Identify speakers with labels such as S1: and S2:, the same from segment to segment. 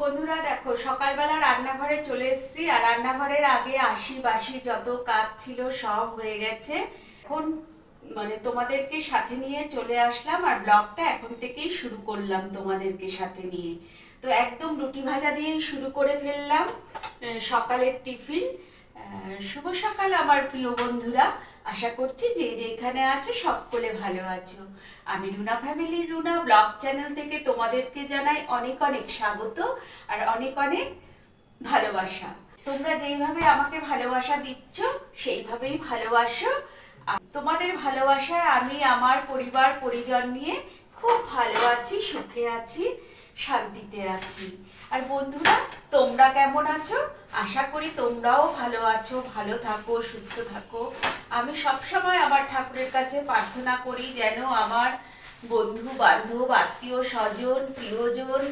S1: বন্ধুরা দেখো, সকালবেলা রান্নাঘরে চলে এসেছি আর রান্নাঘরের আগে আশি বাসি যত কাজ ছিল সব হয়ে গেছে। এখন মানে তোমাদেরকে সাথে নিয়ে চলে আসলাম আর ব্লগটা এখন থেকেই শুরু করলাম তোমাদেরকে সাথে নিয়ে। তো একদম রুটি ভাজা দিয়েই শুরু করে ফেললাম সকালের টিফিন। শুভ সকাল আমার প্রিয় বন্ধুরা। আশা করছি যে যেখানে আছো সকলে ভালো আছো। আমি Runa family, Runa blog channel থেকে তোমাদেরকে জানাই অনেক অনেক স্বাগত আর অনেক অনেক ভালোবাসা। তোমরা যেইভাবে আমাকে ভালোবাসা দিচ্ছ, সেইভাবেই ভালোবাসো। আর তোমাদের ভালোবাসায় আমি, আমার পরিবার, পরিজন নিয়ে খুব ভালো আছি, সুখে আছি। শান্তিতে আছি। আর বন্ধুরা, তোমরা কেমন আছো? আশা করি তোমরাও ভালো আছো, ভালো থাকো, সুস্থ থাকো। আমি সবসময় আমার ঠাকুরের কাছে প্রার্থনা করি যেন আমার বন্ধু বান্ধব আত্মীয় স্বজন প্রিয়জন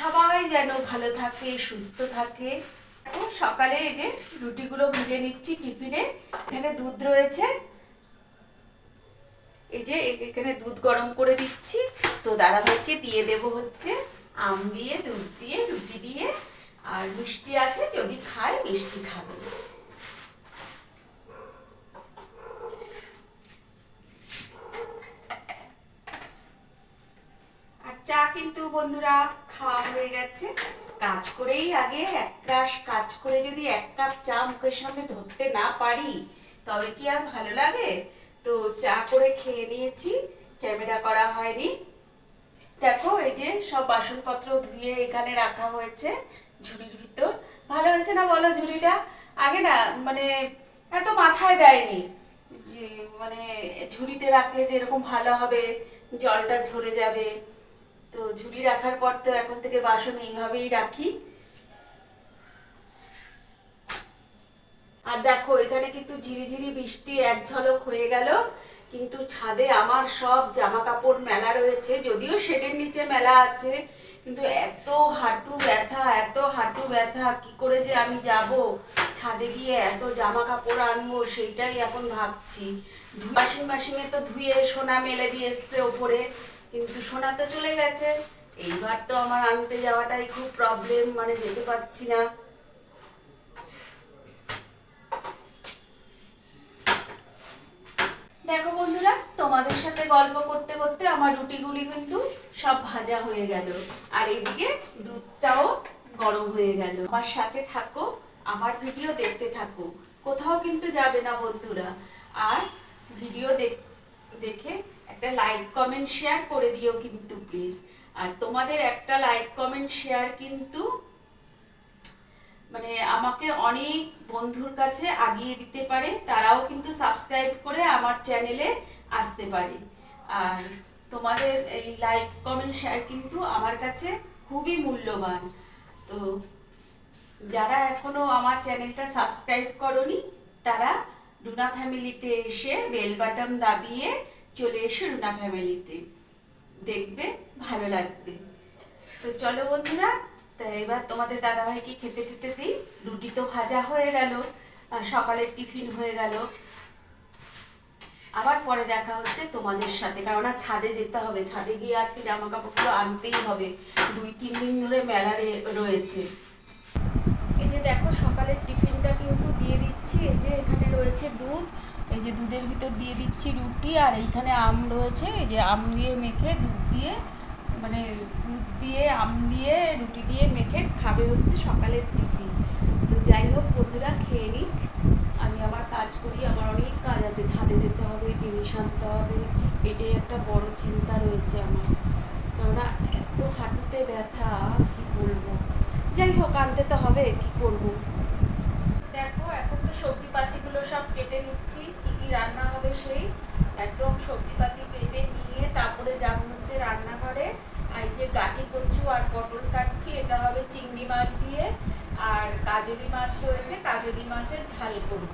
S1: সবাই যেন ভালো থাকে, সুস্থ থাকে। সকালে এই যে রুটিগুলো ভেজে নিচ্ছি টিফিনে। এখানে দুধ রয়েছে। এই যে এখানে দুধ গরম করে দিচ্ছি। তো দাদাভাইকে দিয়ে দেব হচ্ছে। আম দিয়ে, দুধ দিয়ে, রুটি দিয়ে, আর মিষ্টি আছে, যদি খায় মিষ্টি খাবে। আর চা কিন্তু বন্ধুরা খাওয়া হয়ে গেছে। কাজ করেই আগে এক গ্লাস, কাজ করে যদি এক কাপ চা মুখের সামনে ধরতে না পারি, তবে কি আর ভালো লাগে? তো চা করে খেয়ে নিয়েছি, ক্যামেরা করা হয়নি। দেখো, এই যে সব বাসনপত্র ধুয়ে এখানে রাখা হয়েছে ঝুড়ির ভিতর। ভালো হয়েছে না বলো ঝুড়িটা? আগে না মানে এত মাথায় দেয়নি যে মানে ঝুড়িতে রাখলে যে এরকম ভালো হবে, জলটা ঝরে যাবে। তো ঝুড়ি রাখার পর তো এখন থেকে বাসন এইভাবেই রাখি। আর দেখো, এখানে কিন্তু ঝিরিঝিরি বৃষ্টি এক ঝলক হয়ে গেল। কিন্তু ছাদে আমার সব জামা কাপড় মেলা রয়েছে, যদিও শেডের নিচে মেলা আছে, কিন্তু এত হাঁটু ব্যথা, এত হাঁটু ব্যথা, কি করে যে আমি যাব? ছাদে গিয়ে এত জামা কাপড় আনব, সেইটাই এখন ভাবছি। ওয়াশিং মেশিনে তো ধুয়ে সোনা মেলে দিয়ে এসছে ওপরে, কিন্তু সোনা তো চলে গেছে। এইবার তো আমার আনতে যাওয়াটাই খুব প্রবলেম মানে যেতে পারছি না। দেখো বন্ধুরা, তোমাদের সাথে গল্প করতে করতে আমার রুটিগুলি কিন্তু সব ভাজা হয়ে গেল। আর এদিকে দুধটাও গরম হয়ে গেল। আমার সাথে থাকো, আমার ভিডিও দেখতে থাকো। কোথাও কিন্তু যাবে না বন্ধুরা। আর ভিডিও দেখ- দেখে একটা লাইক, কমেন্ট, শেয়ার করে দিও কিন্তু প্লিজ। আর তোমাদের একটা লাইক, কমেন্ট, শেয়ার কিন্তু মানে আমাকে অনেক বন্ধুর কাছে আগিয়ে দিতে পারে, তারাও কিন্তু সাবস্ক্রাইব করে আমার চ্যানেলে আসতে পারে। আর তোমাদের এই লাইক কমেন্ট শেয়ার কিন্তু আমার কাছে খুবই মূল্যবান। তো যারা এখনও আমার চ্যানেলটা সাবস্ক্রাইব করনি, তারা রুনা ফ্যামিলিতে এসে বেল বাটন দাবিয়ে চলে এসো রুনা ফ্যামিলিতে দেখবে, ভালো লাগবে। তো চলো বন্ধুরা তা এবার তোমাদের দাদাভাইকে খেতে টেতে দিই। রুটি তো ভাজা হয়ে গেল সকালের টিফিন হয়ে গেল। আবার পরে দেখা হচ্ছে তোমাদের সাথে কেননা ছাদে যেতে হবে। ছাদে গিয়ে আজকে জামা কাপড়গুলো আনতেই হবে। দুই, তিন দিন ধরে মেলা রয়েছে। এই যে দেখো, সকালের টিফিনটা কিন্তু দিয়ে দিচ্ছি। এই যে এখানে রয়েছে দুধ, এই যে দুধের ভিতর দিয়ে দিচ্ছি রুটি, আর এইখানে আম রয়েছে। এই যে আম দিয়ে মেখে দুধ দিয়ে মানে দুধ দিয়ে, আম দিয়ে, রুটি দিয়ে মেখে খাবে হচ্ছে সকালের টিফিন। তো যাই হোক বন্ধুরা, খেয়ে নিক। আমি আমার কাজ করি, আমার অনেক কাজ আছে। ছাদে যেতে হবে, জিনিস আনতে হবে। এটাই একটা বড় চিন্তা রয়েছে আমার। কেননা এত হাঁটুতে ব্যথা, কি বলব? যাই হোক, আনতে তো হবে, কি করব? দেখো, এখন তো সবজি পাতিগুলো সব কেটে নিচ্ছি। কি কি রান্না হবে সেই? একদম সবজি পাতি কেটে নিয়ে তারপরে যাব হচ্ছে রান্নাঘরে। যে গাটি কচু আর পটল কাটছি, এটা হবে চিংড়ি মাছ দিয়ে। আর কাজলি মাছ রয়েছে, কাজলি মাছের ঝাল করব।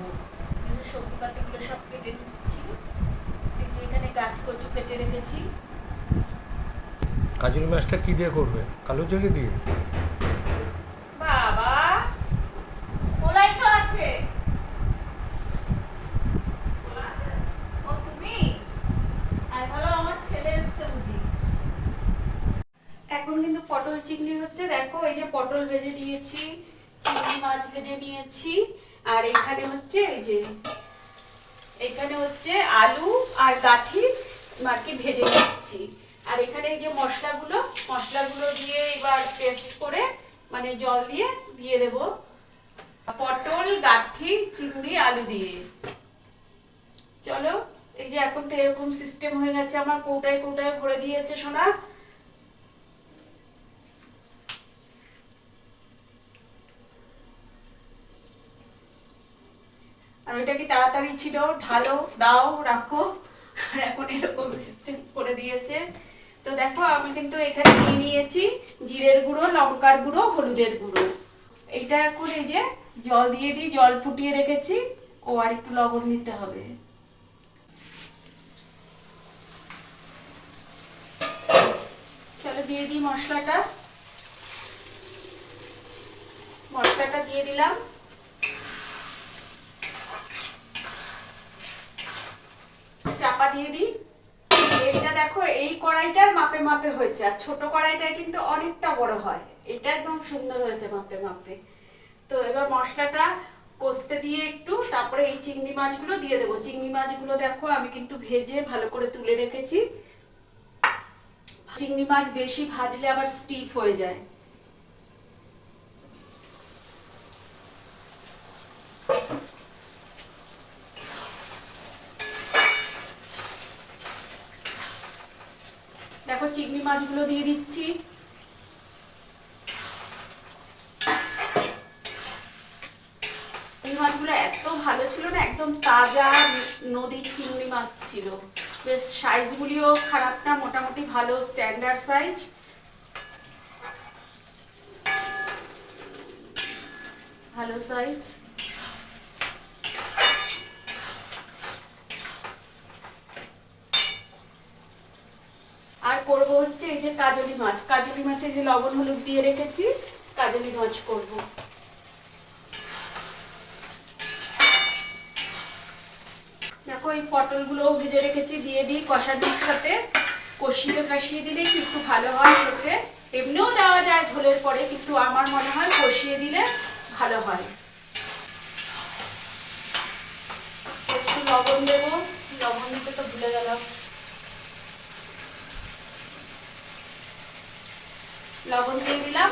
S1: এগুলো সবজিপাতিগুলো সব কেটে নিচ্ছি। এই যে এখানে গাটি কচু কেটে রেখেছি।
S2: কাজলি মাছটা কি দিয়ে করবে? কালো জলে দিয়ে
S1: বাবা খোলাই তো আছে ও তুমি আর ভালো আমার ছেলে এসছে বুঝি এখন কিন্তু পটল চিংড়ি হচ্ছে, দেখো, এই যে পটল ভেজে নিয়েছি, চিংড়ি মাছ ভেজে নিয়েছি, আর এখানে হচ্ছে এই যে, এখানে হচ্ছে আলু আর গাঠি মাকে ভেজে নিচ্ছি আর এখানে এই যে মশলাগুলো মশলাগুলো দিয়ে এবার পেস্ট করে মানে জল দিয়ে দিয়ে দেব। পটল, গাঠি, চিংড়ি, আলু দিয়ে। চলো, এই যে এখন তো এরকম সিস্টেম হয়ে গেছে আমার, কৌটায় কৌটায় ভরে দিয়েছে সোনা। ওইটা কি তাড়াতাড়ি ছিল? ঢালো, দাও, রাখো। আর এখন এরকম সিস্টেম করে দিয়েছে। তো দেখো, আমি কিন্তু এখানে নিয়ে নিয়েছি জিরের গুঁড়ো, লঙ্কার গুঁড়ো, হলুদের গুঁড়ো। এটা এখন এই যে জল দিয়ে দিই, জল ফুটিয়ে রেখেছি। ও আর একটু লবণ দিতে হবে। চলো দিয়ে দিই মশলাটা। মশলাটা দিয়ে দিলাম। চাপা দিয়ে দিই। এইটা দেখো, এই কড়াইটার মাপে মাপে হয়েছে। আর ছোট কড়াইটায় কিন্তু অনেকটা বড় হয়। এটা একদম সুন্দর হয়েছে মাপে মাপে। তো এবার মশলাটা কষতে দিয়ে একটু, তারপরে এই চিংড়ি মাছগুলো দিয়ে দেবো। চিংড়ি মাছগুলো দেখো, আমি কিন্তু ভেজে ভালো করে তুলে রেখেছি। চিংড়ি মাছ বেশি ভাজলে আবার স্টিফ হয়ে যায় দেখো চিংড়ি মাছগুলো দিয়ে দিচ্ছি। চিংড়ি মাছগুলো এত ভালো ছিল না, একদম তাজা নদীর চিংড়ি মাছ ছিল। বেশ সাইজগুলিও খারাপ না, মোটামুটি ভালো স্ট্যান্ডার্ড সাইজ ভালো সাইজ করব হচ্ছে এই যে কাজলি মাছ। কাজলি মাছে যে লবণ হলুদ দিয়ে রেখেছি, কাজলি মাছ করব। দেখো, এই পটলগুলো ভেজে রেখেছি, দিয়ে দিই কষানির সাথে। কষিয়ে কাশিয়ে দিলে একটু ভালো হয় খেতে। এমনিও দেওয়া যায় ঝোলের পরে, কিন্তু আমার মনে হয় কষিয়ে দিলে ভালো হয়। একটু লবণ দেবো লবণ দিতে তো ভুলে গেলাম। লবণ দিয়ে দিলাম,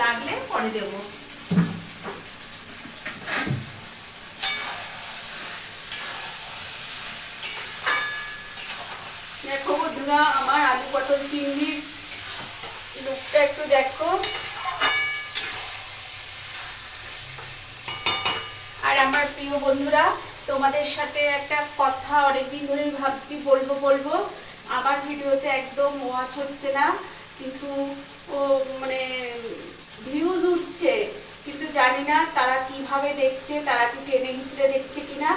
S1: লাগলে পরে দেবো। দেখো বন্ধুরা, আমার আলু পটল চিংড়ির লুকটা একটু দেখো। আর আমার প্রিয় বন্ধুরা, তোমাদের সাথে একটা কথা অনেকদিন ধরেই ভাবছি, বলব বলব। আমার ভিডিওতে একদম ওয়াচ হচ্ছে না। কিন্তু ও মানে ভিউজ উঠছে, কিন্তু জানি না তারা কীভাবে দেখছে, তারা কি টেনে হিচড়ে দেখছে কিনা।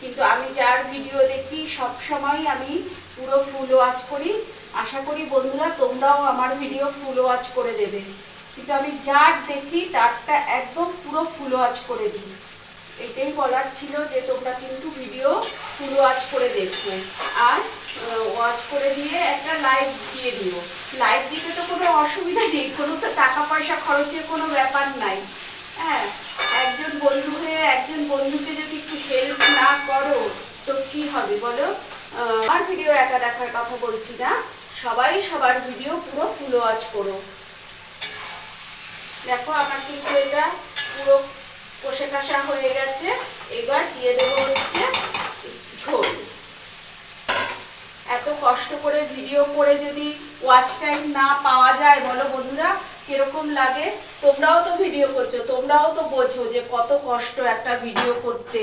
S1: কিন্তু আমি যার ভিডিও দেখি, সব সময় আমি পুরো ফুল ওয়াচ করি। আশা করি বন্ধুরা, তোমরাও আমার ভিডিও ফুল ওয়াচ করে দেবে। কিন্তু আমি যার দেখি, তারটা একদম পুরো ফুল ওয়াচ করে দিই। এটাই বলার ছিল যে তোমরা কিন্তু ভিডিও ফুল ওয়াচ করে দেখো আর ওয়াচ করে দিয়ে একটা লাইক দিয়ে দিও লাইক দিতে তো কোনো অসুবিধা নেই, কোনো তো টাকা পয়সা খরচের কোনো ব্যাপার নাই। হ্যাঁ একজন বন্ধু হয়ে একজন বন্ধুকে যদি একটু হেল্প না করো, তো কি হবে বলো? আমার ভিডিও একা দেখার কথা বলছি না। সবাই সবার ভিডিও পুরো ফুল ওয়াচ করো। দেখো আমার কিন্তু এটা পুরো কষে কষা হয়ে গেছে। এবার দিয়ে দেবো হচ্ছে ঝোল। কষ্ট করে ভিডিও করে যদি ওয়াচ টাইম না পাওয়া যায়, বলো বন্ধুরা, কীরকম লাগে? তোমরাও তো ভিডিও করছ, তোমরাও তো বোঝো যে কত কষ্ট একটা ভিডিও করতে।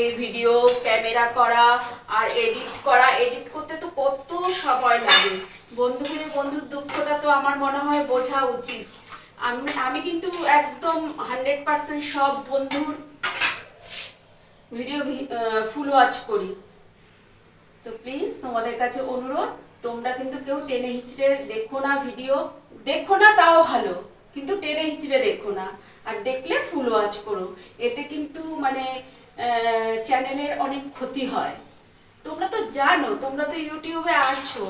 S1: এই ভিডিও ক্যামেরা করা আর এডিট করা এডিট করতে তো কত সময় লাগে। বন্ধুদের, বন্ধুর দুঃখটা তো আমার মনে হয় বোঝা উচিত। আমি আমি কিন্তু একদম হান্ড্রেড পার্সেন্ট সব বন্ধুর ভিডিও ফুল ওয়াচ করি। তো প্লিজ তোমাদের কাছে অনুরোধ, তোমরা কিন্তু কেউ টেনে হিচড়ে দেখো না ভিডিও দেখো না তাও ভালো, কিন্তু টেনে হিচড়ে দেখো না। আর দেখলে ফুল ওয়াচ করো। এতে কিন্তু মানে চ্যানেলের অনেক ক্ষতি হয়। তোমরা তো জানো, তোমরা তো ইউটিউবে আছো।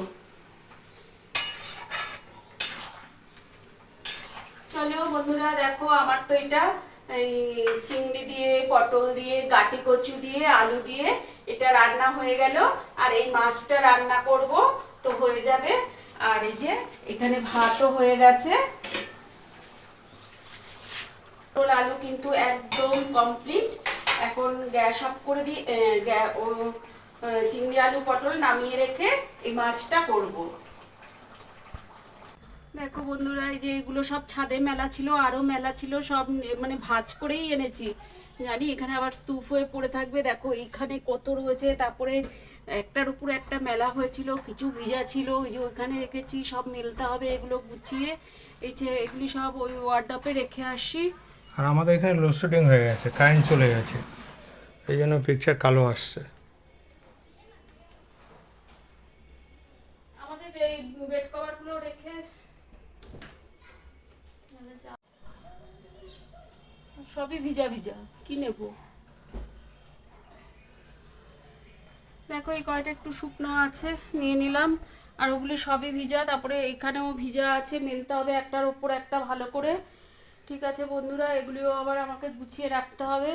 S1: চলো বন্ধুরা, দেখো আমার তো এটা, এই চিংড়ি দিয়ে, পটল দিয়ে, গাটি কচু দিয়ে, আলু দিয়ে এটা রান্না হয়ে গেল। আর এই মাছটা রান্না করব তো হয়ে যাবে। আর এই যে এখানে ভাতও হয়ে গেছে। পটল আলু কিন্তু একদম কমপ্লিট এখন গ্যাস অফ করে দিয়ে চিংড়ি আলু পটল নামিয়ে রেখে এই মাছটা করব। দেখো বন্ধুরা, এই যে এগুলো সব ছাদে মেলা ছিল, আরও মেলা ছিল, সব মানে ভাজ করেই এনেছি। জানি এখানে আবার স্তূপ হয়ে পড়ে থাকবে। দেখো এইখানে কত রয়েছে। তারপরে একটার উপর একটা মেলা হয়েছিল কিছু ভিজা ছিল। ওই যে ওইখানে রেখেছি সব মেলতে হবে এগুলো গুছিয়ে। এই যে এগুলি সব ওই ওয়ার্ডাপে রেখে আসি।
S2: আর আমাদের এখানে লোডশেডিং হয়ে গেছে কারেন্ট চলে গেছে। এই জন্য পিকচার কালো আসছে।
S1: আমাদের এই বেড কভারগুলো রেখে মানে যা- সবই ভিজা ভিজা। কি নেব? দেখো, এই কয়টা একটু শুকনো আছে, নিয়ে নিলাম। আর ওগুলি সবই ভিজা, তারপরে এখানেও ভিজা আছে, মেলতে হবে একটার ওপর একটা ভালো করে। ঠিক আছে বন্ধুরা, এগুলিও আবার আমাকে গুছিয়ে রাখতে হবে।